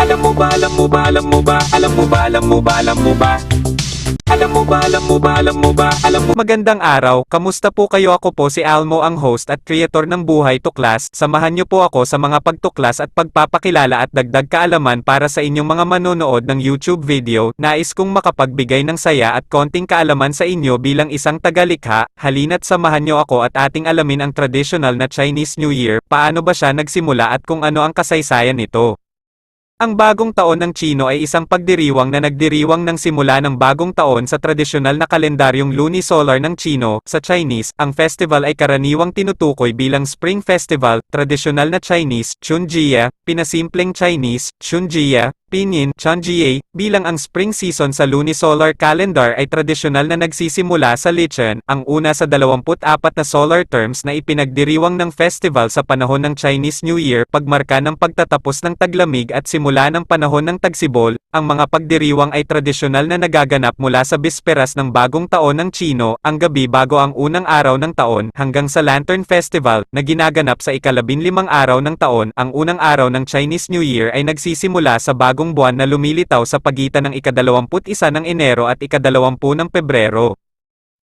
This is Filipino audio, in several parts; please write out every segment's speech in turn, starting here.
Alam mo ba, alam mo ba, alam mo ba, alam mo ba, alam mo ba, alam mo ba? Alam mo ba, alam mo ba, alam mo ba, alam mo Magandang araw, kamusta po kayo ako po si Almo ang host at creator ng Buhay Tuklas. Samahan niyo po ako sa mga pagtuklas at pagpapakilala at dagdag kaalaman para sa inyong mga manonood ng YouTube video. Nais kong makapagbigay ng saya at konting kaalaman sa inyo bilang isang tagalikha. Halina't samahan niyo ako at ating alamin ang traditional na Chinese New Year, paano ba siya nagsimula at kung ano ang kasaysayan nito. Ang bagong taon ng Chino ay isang pagdiriwang na nagdiriwang ng simula ng bagong taon sa tradisyonal na kalendaryong lunisolar ng Chino. Sa Chinese, ang festival ay karaniwang tinutukoy bilang Spring Festival, tradisyonal na Chinese, Chunjia, pinasimpleng Chinese, Chunjia, Pinyin, Chunjie, bilang ang spring season sa lunisolar calendar ay tradisyonal na nagsisimula sa Lichen, ang una sa 24 na solar terms na ipinagdiriwang ng festival sa panahon ng Chinese New Year pagmarka ng pagtatapos ng taglamig at simula ng panahon ng tagsibol, ang mga pagdiriwang ay tradisyonal na nagaganap mula sa bisperas ng bagong taon ng Chino, ang gabi bago ang unang araw ng taon, hanggang sa Lantern Festival, na ginaganap sa ikalabinlimang araw ng taon, ang unang araw ng Chinese New Year ay nagsisimula sa bagong buwan na lumilitaw sa pagitan ng ikadalawamput isa ng Enero at ikadalawampu ng Pebrero.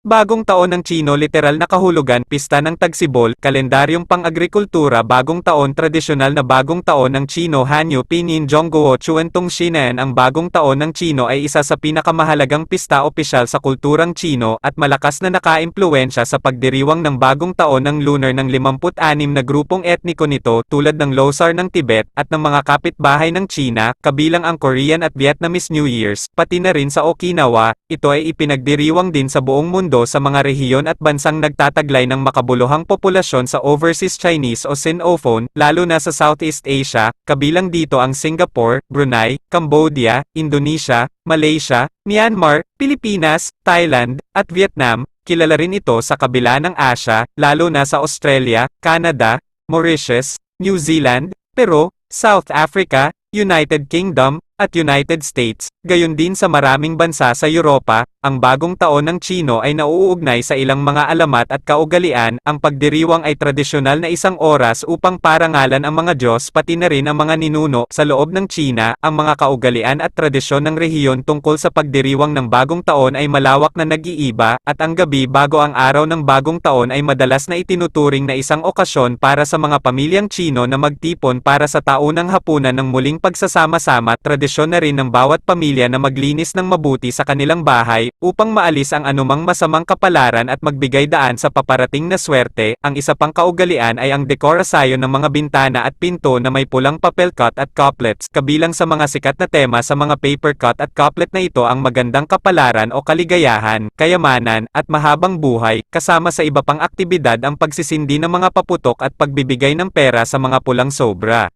Bagong taon ng Chino literal na kahulugan pista ng tagsibol, kalendaryong pang-agrikultura bagong taon tradisyonal na bagong taon ng Chino Hanyu Pinyin Zhongguo Chuentong Shinan ang bagong taon ng Chino ay isa sa pinakamahalagang pista opisyal sa kulturang Chino at malakas na nakaimpluwensya sa pagdiriwang ng bagong taon ng lunar ng 56 na grupong etniko nito tulad ng Losar ng Tibet at ng mga kapitbahay ng China, kabilang ang Korean at Vietnamese New Years, pati na rin sa Okinawa, ito ay ipinagdiriwang din sa buong mundo sa mga rehiyon at bansang nagtataglay ng makabuluhang populasyon sa overseas Chinese o Sinophone, lalo na sa Southeast Asia, kabilang dito ang Singapore, Brunei, Cambodia, Indonesia, Malaysia, Myanmar, Pilipinas, Thailand, at Vietnam. Kilala rin ito sa kabila ng Asia, lalo na sa Australia, Canada, Mauritius, New Zealand, Peru, South Africa, United Kingdom, at United States, gayon din sa maraming bansa sa Europa, ang bagong taon ng Chino ay nauugnay sa ilang mga alamat at kaugalian, ang pagdiriwang ay tradisyonal na isang oras upang parangalan ang mga Diyos pati na rin ang mga ninuno sa loob ng China, ang mga kaugalian at tradisyon ng rehiyon tungkol sa pagdiriwang ng bagong taon ay malawak na nag-iiba, at ang gabi bago ang araw ng bagong taon ay madalas na itinuturing na isang okasyon para sa mga pamilyang Chino na magtipon para sa taunang hapunan ng muling pagsasama-sama, tradisyon na rin ng bawat pamilya na maglinis ng mabuti sa kanilang bahay, upang maalis ang anumang masamang kapalaran at magbigay daan sa paparating na swerte, ang isa pang kaugalian ay ang dekorasyon ng mga bintana at pinto na may pulang papel cut at couplets, kabilang sa mga sikat na tema sa mga paper cut at couplet na ito ang magandang kapalaran o kaligayahan, kayamanan, at mahabang buhay, kasama sa iba pang aktibidad ang pagsisindi ng mga paputok at pagbibigay ng pera sa mga pulang sobra.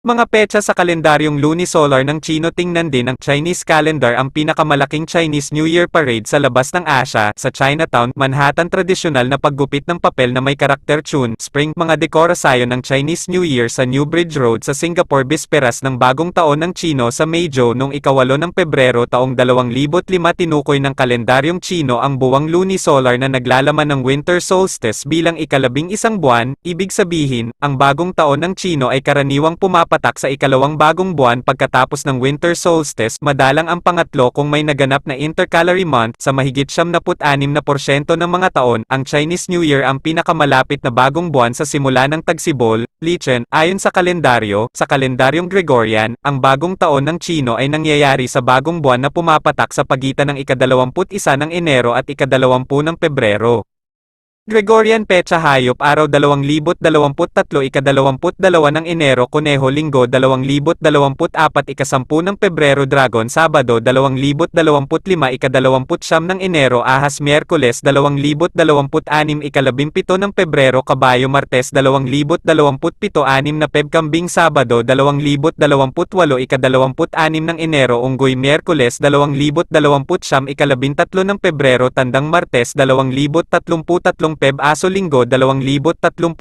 Mga petsa sa kalendaryong lunisolar ng Chino tingnan din ang Chinese calendar ang pinakamalaking Chinese New Year parade sa labas ng Asia, sa Chinatown, Manhattan tradisyonal na paggupit ng papel na may karakter tune, spring, mga dekorasyon ng Chinese New Year sa New Bridge Road sa Singapore bisperas ng bagong taon ng Chino sa Meizhou noong ikawalo ng Pebrero taong 2005 tinukoy ng kalendaryong Chino ang buwang lunisolar na naglalaman ng winter solstice bilang ikalabing isang buwan, ibig sabihin, ang bagong taon ng Chino ay karaniwang pumapasok pumapatak sa ikalawang bagong buwan pagkatapos ng winter solstice, madalang ang pangatlo kung may naganap na intercalary month sa mahigit 76% ng mga taon. Ang Chinese New Year ang pinakamalapit na bagong buwan sa simula ng tagsibol, Lichen, ayon sa kalendaryo, sa kalendaryong Gregorian, ang bagong taon ng Chino ay nangyayari sa bagong buwan na pumapatak sa pagitan ng ikadalawamput isa ng Enero at ikadalawampu ng Pebrero. Gregorian Pecha Hayop Araw 2023 Ikadalawamput dalawa ng Enero Kuneho Linggo 2024 Ikasampu ng Pebrero Dragon Sabado 2025 Ikadalawamput siyam ng Enero Ahas Miyerkules 2026 Ikalabimpito ng Pebrero Kabayo Martes 2027 6 na Peb Kambing Sabado 2028 Ikadalawamput anim ng Enero Unggoy Miyerkules 2029 Ikalabintatlo ng Pebrero Tandang Martes 2033 Peb Aso Linggo 2031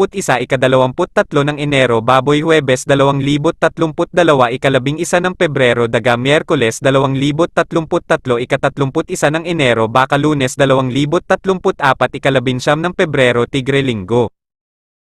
Ikadalawamput-tatlo ng Enero Baboy Huwebes 2032 Ikalabing isa ng Pebrero Daga Miyerkules 2033 Ikatatlumput isa ng Enero Baka Lunes 2034 Ikalabinsyam ng Pebrero Tigre Linggo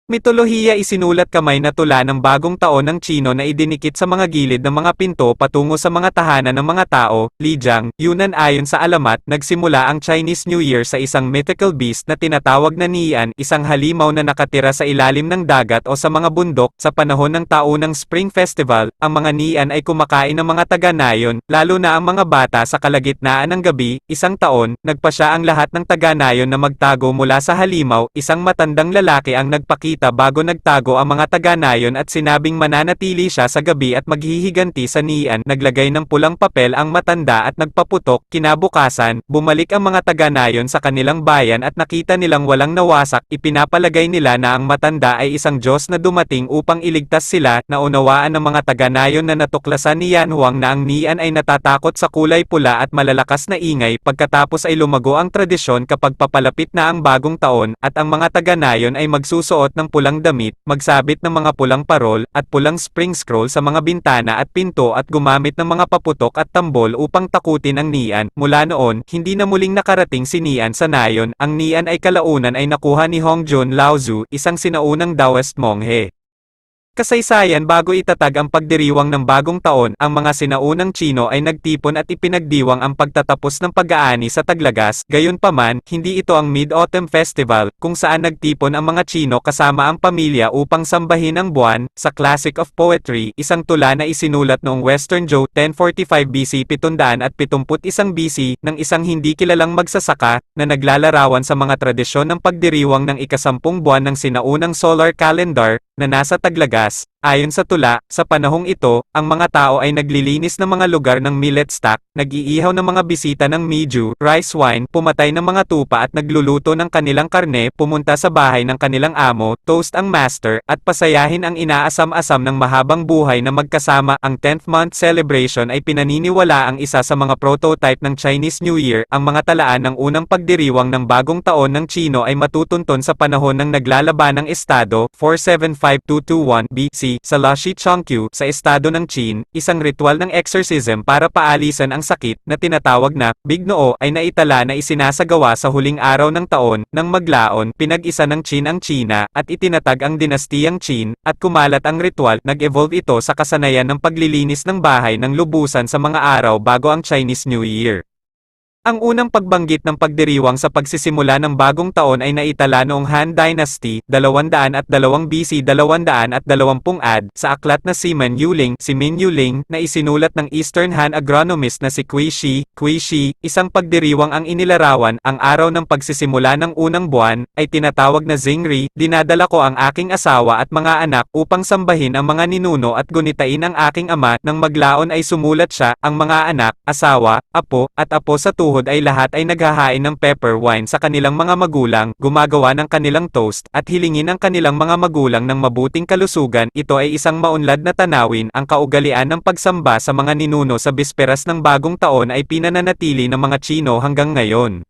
Mitolohiya isinulat kamay na tula ng bagong taon ng Chino na idinikit sa mga gilid ng mga pinto patungo sa mga tahanan ng mga tao, Lijiang, Yunnan ayon sa alamat, nagsimula ang Chinese New Year sa isang mythical beast na tinatawag na Nian, isang halimaw na nakatira sa ilalim ng dagat o sa mga bundok, sa panahon ng taunang Spring Festival, ang mga Nian ay kumakain ng mga taga-nayon, lalo na ang mga bata sa kalagitnaan ng gabi, isang taon, nagpa siya ang lahat ng taga-nayon na magtago mula sa halimaw, isang matandang lalaki ang nagpakita bago nagtago ang mga taga-nayon at sinabing mananatili siya sa gabi at maghihiganti sa Nian. Naglagay ng pulang papel ang matanda at nagpaputok. Kinabukasan, bumalik ang mga taga-nayon sa kanilang bayan at nakita nilang walang nawasak. Ipinapalagay nila na ang matanda ay isang Diyos na dumating upang iligtas sila. Naunawaan ng mga taga-nayon na natuklasan ni Yan Huang na ang Nian ay natatakot sa kulay pula at malalakas na ingay. Pagkatapos ay lumago ang tradisyon kapag papalapit na ang bagong taon at ang mga taga-nayon ay magsusuot ng pulang damit, magsabit ng mga pulang parol, at pulang spring scroll sa mga bintana at pinto at gumamit ng mga paputok at tambol upang takutin ang Nian. Mula noon, hindi na muling nakarating si Nian sa Nayon. Ang Nian ay kalaunan ay nakuha ni Hongjun Laozu, isang sinaunang Taoist monghe. Kasaysayan bago itatag ang pagdiriwang ng bagong taon, ang mga sinaunang Chino ay nagtipon at ipinagdiwang ang pagtatapos ng pag-aani sa Taglagas, gayunpaman, hindi ito ang Mid-Autumn Festival, kung saan nagtipon ang mga Chino kasama ang pamilya upang sambahin ang buwan, sa Classic of Poetry, isang tula na isinulat noong Western Zhou 1045 BC 771 BC, ng isang hindi kilalang magsasaka, na naglalarawan sa mga tradisyon ng pagdiriwang ng ikasampung buwan ng sinaunang solar calendar, na nasa Taglagas, Ayon sa tula, sa panahong ito, ang mga tao ay naglilinis ng mga lugar ng millet stock, nag-iihaw ng mga bisita ng miju, rice wine, pumatay ng mga tupa at nagluluto ng kanilang karne, pumunta sa bahay ng kanilang amo, toast ang master, at pasayahin ang inaasam-asam ng mahabang buhay na magkasama. Ang 10th month celebration ay pinaniniwala ang isa sa mga prototype ng Chinese New Year. Ang mga talaan ng unang pagdiriwang ng bagong taon ng Chino ay matutunton sa panahon ng naglalaban ng estado, 475221 BC sa Lashi Chongqiu, sa estado ng Qin, isang ritual ng exorcism para paalisan ang sakit, na tinatawag na, Big Noo, ay naitala na isinasagawa sa huling araw ng taon, nang maglaon, pinag-isa ng Qin ang China, at itinatag ang dinastiyang Qin, at kumalat ang ritual, nag-evolve ito sa kasanayan ng paglilinis ng bahay ng lubusan sa mga araw bago ang Chinese New Year. Ang unang pagbanggit ng pagdiriwang sa pagsisimula ng bagong taon ay naitala noong Han Dynasty, 202 BC 220 AD, sa aklat na si Man Yuling, si Min Yuling, na isinulat ng Eastern Han agronomist na si Kui Shi. Kui Shi, isang pagdiriwang ang inilarawan, ang araw ng pagsisimula ng unang buwan, ay tinatawag na Zingri, dinadala ko ang aking asawa at mga anak upang sambahin ang mga ninuno at gunitain ang aking ama, nang maglaon ay sumulat siya, ang mga anak, asawa, apo, at apo sa tuhod ay lahat ay naghahain ng pepper wine sa kanilang mga magulang, gumagawa ng kanilang toast, at hilingin ang kanilang mga magulang ng mabuting kalusugan. Ito ay isang maunlad na tanawin, ang kaugalian ng pagsamba sa mga ninuno sa bisperas ng bagong taon ay pinananatili ng mga Chino hanggang ngayon.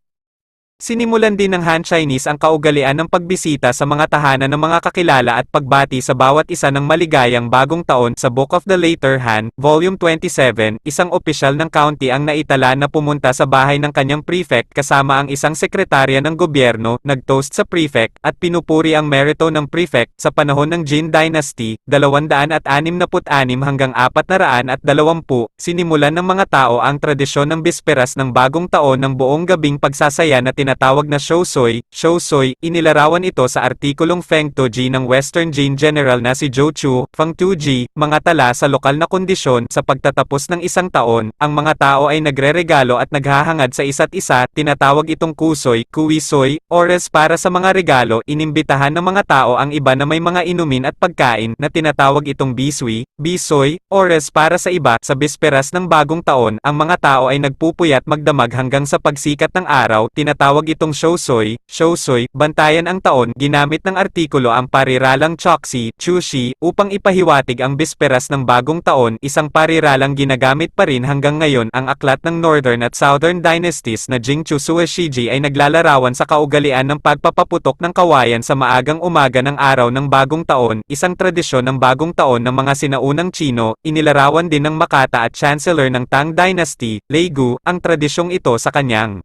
Sinimulan din ng Han Chinese ang kaugalian ng pagbisita sa mga tahanan ng mga kakilala at pagbati sa bawat isa ng maligayang bagong taon sa Book of the Later Han, Volume 27, isang opisyal ng county ang naitala na pumunta sa bahay ng kanyang prefect kasama ang isang sekretarya ng gobyerno, nagtoast sa prefect, at pinupuri ang merito ng prefect sa panahon ng Jin Dynasty, 266 hanggang 420, sinimulan ng mga tao ang tradisyon ng bisperas ng bagong taon ng buong gabing pagsasaya na tinatawag na Shousoy, Shousoy, inilarawan ito sa artikulong Feng Toji ng Western Jin General na si Zhou Chu, Feng Tuji, mga tala sa lokal na kondisyon sa pagtatapos ng isang taon, ang mga tao ay nagre-regalo at naghahangad sa isa't isa, tinatawag itong Kusoy, Kuwisoy, ores para sa mga regalo, inimbitahan ng mga tao ang iba na may mga inumin at pagkain, na tinatawag itong Biswi, Bisoy, ores para sa iba, sa bisperas ng bagong taon, ang mga tao ay nagpupuyat magdamag hanggang sa pagsikat ng araw, tinatawag tinatawag itong Shousoy, Shousoy, bantayan ang taon, ginamit ng artikulo ang pariralang Choksi, Chushi, upang ipahiwatig ang bisperas ng bagong taon, isang pariralang ginagamit pa rin hanggang ngayon ang aklat ng Northern at Southern Dynasties na Jingchu Sueshiji ay naglalarawan sa kaugalian ng pagpapaputok ng kawayan sa maagang umaga ng araw ng bagong taon, isang tradisyon ng bagong taon ng mga sinaunang Chino, inilarawan din ng Makata at Chancellor ng Tang Dynasty, Lei Gu, ang tradisyong ito sa kanyang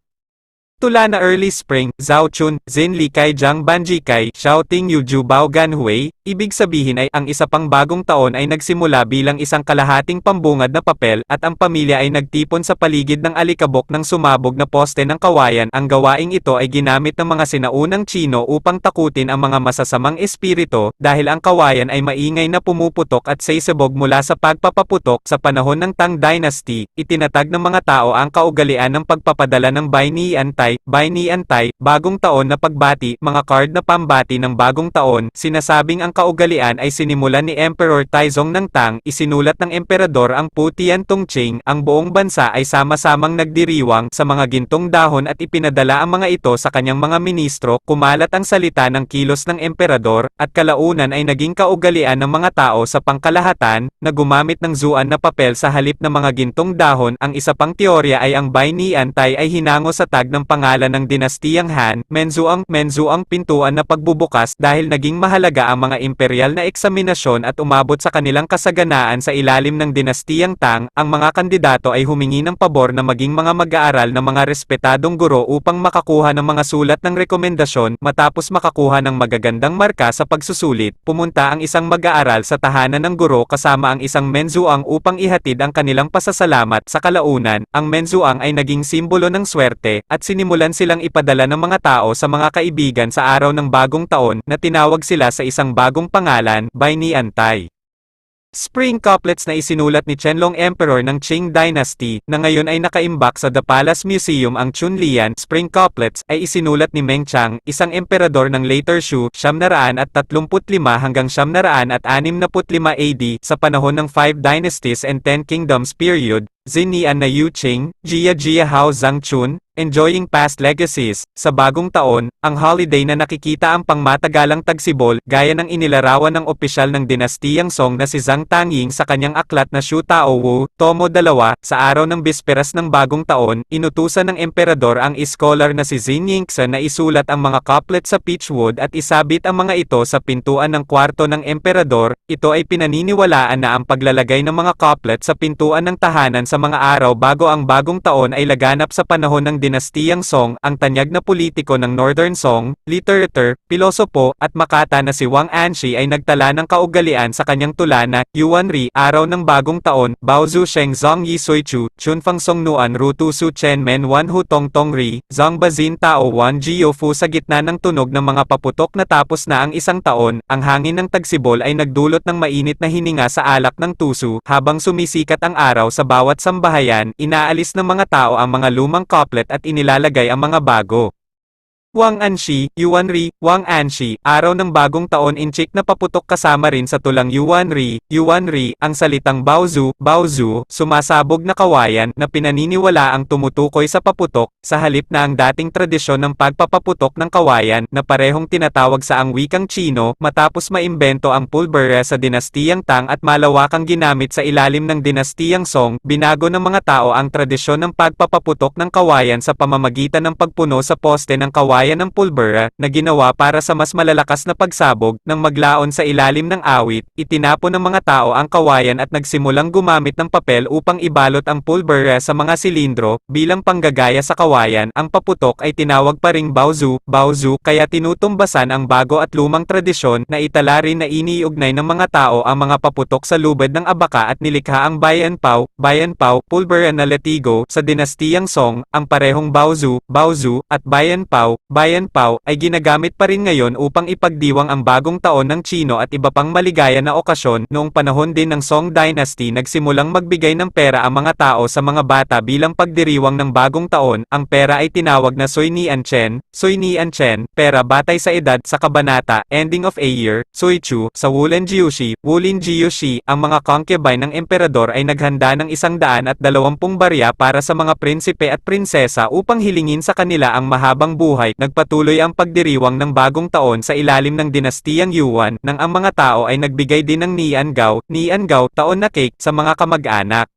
Tula na early spring, Zhao Chun, Zin Li Kai Jiang Banji Kai, Xiaoting Yuju Bao Gan Hui, ibig sabihin ay ang isa pang bagong taon ay nagsimula bilang isang kalahating pambungad na papel at ang pamilya ay nagtipon sa paligid ng alikabok ng sumabog na poste ng kawayan. Ang gawaing ito ay ginamit ng mga sinaunang Chino upang takutin ang mga masasamang espirito dahil ang kawayan ay maingay na pumuputok at saysabog mula sa pagpapaputok sa panahon ng Tang Dynasty. Itinatag ng mga tao ang kaugalian ng pagpapadala ng Bai Ni Antay, Bai Ni Antay, bagong taon na pagbati, mga card na pambati ng bagong taon. Sinasabing ang kaugalian ay sinimulan ni Emperor Taizong ng Tang, isinulat ng emperador ang Putian Tongqing, ang buong bansa ay sama-samang nagdiriwang sa mga gintong dahon at ipinadala ang mga ito sa kanyang mga ministro, kumalat ang salita ng kilos ng emperador, at kalaunan ay naging kaugalian ng mga tao sa pangkalahatan, na gumamit ng zuan na papel sa halip ng mga gintong dahon. Ang isa pang teorya ay ang Bai Ni Antay ay hinango sa tag ng pangalan ng dinastiyang Han, Menzuang, Menzuang pintuan na pagbubukas dahil naging mahalaga ang mga imperial na eksaminasyon at umabot sa kanilang kasaganaan sa ilalim ng dinastiyang Tang, ang mga kandidato ay humingi ng pabor na maging mga mag-aaral ng mga respetadong guro upang makakuha ng mga sulat ng rekomendasyon, matapos makakuha ng magagandang marka sa pagsusulit, pumunta ang isang mag-aaral sa tahanan ng guro kasama ang isang menzuang upang ihatid ang kanilang pasasalamat sa kalaunan, ang menzuang ay naging simbolo ng swerte, at sinimulan silang ipadala ng mga tao sa mga kaibigan sa araw ng bagong taon, na tinawag sila sa isang bagong pangalan, Bai Ni Antay. Spring couplets na isinulat ni Qianlong Emperor ng Qing Dynasty, na ngayon ay nakaimbak sa The Palace Museum ang Chunlian Spring couplets ay isinulat ni Meng Chang, isang emperador ng later Shu, 735 hanggang 765 AD, sa panahon ng Five Dynasties and Ten Kingdoms period, Zinian na Yu Qing, Jia Jia Hao Zhang Chun, Enjoying Past Legacies, sa bagong taon, ang holiday na nakikita ang pangmatagalang tagsibol, gaya ng inilarawan ng opisyal ng dinastiyang Song na si Zhang Tangying sa kanyang aklat na Shu Tao Wu, Tomo 2, sa araw ng bisperas ng bagong taon, inutusan ng emperador ang iskolar na si Xin Yingxin na isulat ang mga couplet sa pitchwood at isabit ang mga ito sa pintuan ng kwarto ng emperador, ito ay pinaniniwalaan na ang paglalagay ng mga couplet sa pintuan ng tahanan sa mga araw bago ang bagong taon ay laganap sa panahon ng dinastiyang Song, ang tanyag na politiko ng Northern Song, literator, pilosopo, at makata na si Wang Anshi ay nagtala ng kaugalian sa kanyang tula na, Yuan Ri, Araw ng Bagong Taon, Baozu Sheng Zong Yi Sui Chu, Chunfang Song Nuan Rutu Su Chen Men Wan Hu Tong Tong Ri, Zong Bazin Tao Wan Jiyo Fu sa gitna ng tunog ng mga paputok na tapos na ang isang taon, ang hangin ng tagsibol ay nagdulot ng mainit na hininga sa alak ng tusu, habang sumisikat ang araw sa bawat sambahayan, inaalis ng mga tao ang mga lumang couplet at inilalagay ang mga bago. Wang Anshi, Yuan Ri, Wang Anshi, araw ng bagong taon inchik na paputok kasama rin sa tulang Yuan Ri, Yuan Ri, ang salitang Baozu, Baozu, sumasabog na kawayan na pinaniniwala ang tumutukoy sa paputok, sa halip na ang dating tradisyon ng pagpapaputok ng kawayan na parehong tinatawag sa ang wikang Chino, matapos maimbento ang pulbera sa dinastiyang Tang at malawakang ginamit sa ilalim ng dinastiyang Song, binago ng mga tao ang tradisyon ng pagpapaputok ng kawayan sa pamamagitan ng pagpuno sa poste ng kawayan kawayan ng pulbera, na ginawa para sa mas malalakas na pagsabog, nang maglaon sa ilalim ng awit, itinapon ng mga tao ang kawayan at nagsimulang gumamit ng papel upang ibalot ang pulbera sa mga silindro, bilang panggagaya sa kawayan, ang paputok ay tinawag pa ring Baozu, Baozu, kaya tinutumbasan ang bago at lumang tradisyon na itala rin na iniugnay ng mga tao ang mga paputok sa lubad ng abaka at nilikha ang Bayan Pao, Bayan Pao, pulbera na latigo, sa dinastiyang Song, ang parehong Baozu, Baozu, at Bayan Pao, Bayan Pao, ay ginagamit pa rin ngayon upang ipagdiwang ang bagong taon ng Chino at iba pang maligaya na okasyon. Noong panahon din ng Song Dynasty nagsimulang magbigay ng pera ang mga tao sa mga bata bilang pagdiriwang ng bagong taon. Ang pera ay tinawag na Sui Ni An Chen, Sui Ni An Chen, pera batay sa edad sa kabanata, ending of a year, Sui Chu, sa Wulen Jiushi, Wulin Jiushi, ang mga concubine ng emperador ay naghanda ng isang daan at dalawampung barya para sa mga prinsipe at prinsesa upang hilingin sa kanila ang mahabang buhay nagpatuloy ang pagdiriwang ng bagong taon sa ilalim ng dinastiyang Yuan, nang ang mga tao ay nagbigay din ng Nian Gao, Nian Gao, taon na cake, sa mga kamag-anak.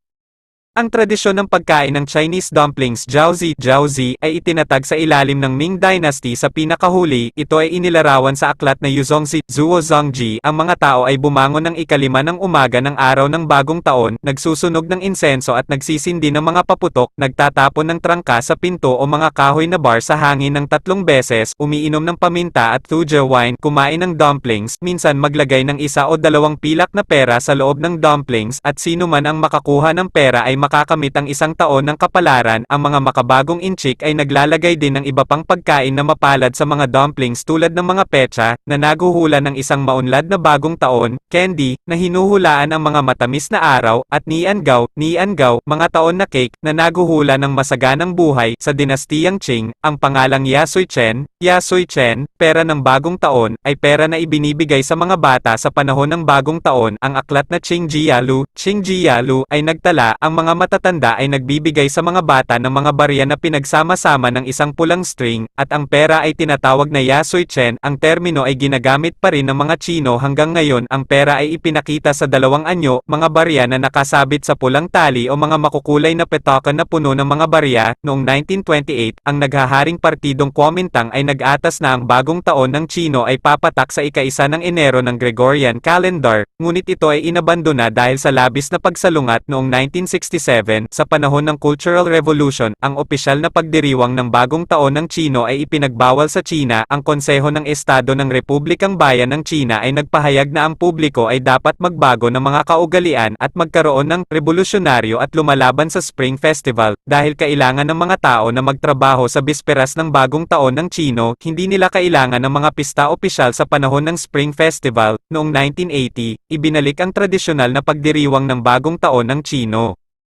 Ang tradisyon ng pagkain ng Chinese dumplings Jiaozi Jiaozi ay itinatag sa ilalim ng Ming Dynasty sa pinakahuli, ito ay inilarawan sa aklat na Yuzongzi, Zuo Zongji. Ang mga tao ay bumangon ng ikalima ng umaga ng araw ng bagong taon, nagsusunog ng insenso at nagsisindi ng mga paputok, nagtatapon ng trangka sa pinto o mga kahoy na bar sa hangin ng tatlong beses, umiinom ng paminta at thuja wine, kumain ng dumplings, minsan maglagay ng isa o dalawang pilak na pera sa loob ng dumplings, at sino man ang makakuha ng pera ay makakamit ang isang taon ng kapalaran, ang mga makabagong inchik ay naglalagay din ng iba pang pagkain na mapalad sa mga dumplings tulad ng mga pecha, na naguhula ng isang maunlad na bagong taon, candy, na hinuhulaan ang mga matamis na araw, at niangaw, niangaw, mga taon na cake, na naguhula ng masaganang buhay, sa dinastiyang Qing, ang pangalang Yasui Chen, Yasui Chen, pera ng bagong taon, ay pera na ibinibigay sa mga bata sa panahon ng bagong taon, ang aklat na Qing Jialu, Qing Jialu, ay nagtala, ang mga matatanda ay nagbibigay sa mga bata ng mga barya na pinagsama-sama ng isang pulang string, at ang pera ay tinatawag na Yasui Chen, ang termino ay ginagamit pa rin ng mga Chino hanggang ngayon, ang pera ay ipinakita sa dalawang anyo, mga barya na nakasabit sa pulang tali o mga makukulay na petakan na puno ng mga barya, noong 1928, ang naghaharing partidong Kuomintang ay nag-atas na ang bagong taon ng Chino ay papatak sa ika-isa ng Enero ng Gregorian calendar, ngunit ito ay inabandona dahil sa labis na pagsalungat noong 1967, sa panahon ng Cultural Revolution, ang opisyal na pagdiriwang ng bagong taon ng Chino ay ipinagbawal sa China, ang Konseho ng Estado ng Republikang Bayan ng China ay nagpahayag na ang publiko ay dapat magbago ng mga kaugalian at magkaroon ng revolusyonaryo at lumalaban sa Spring Festival, dahil kailangan ng mga tao na magtrabaho sa bisperas ng bagong taon ng Chino, hindi nila kailangan ng mga pista opisyal sa panahon ng Spring Festival, noong 1980, ibinalik ang tradisyonal na pagdiriwang ng bagong taon ng Chino.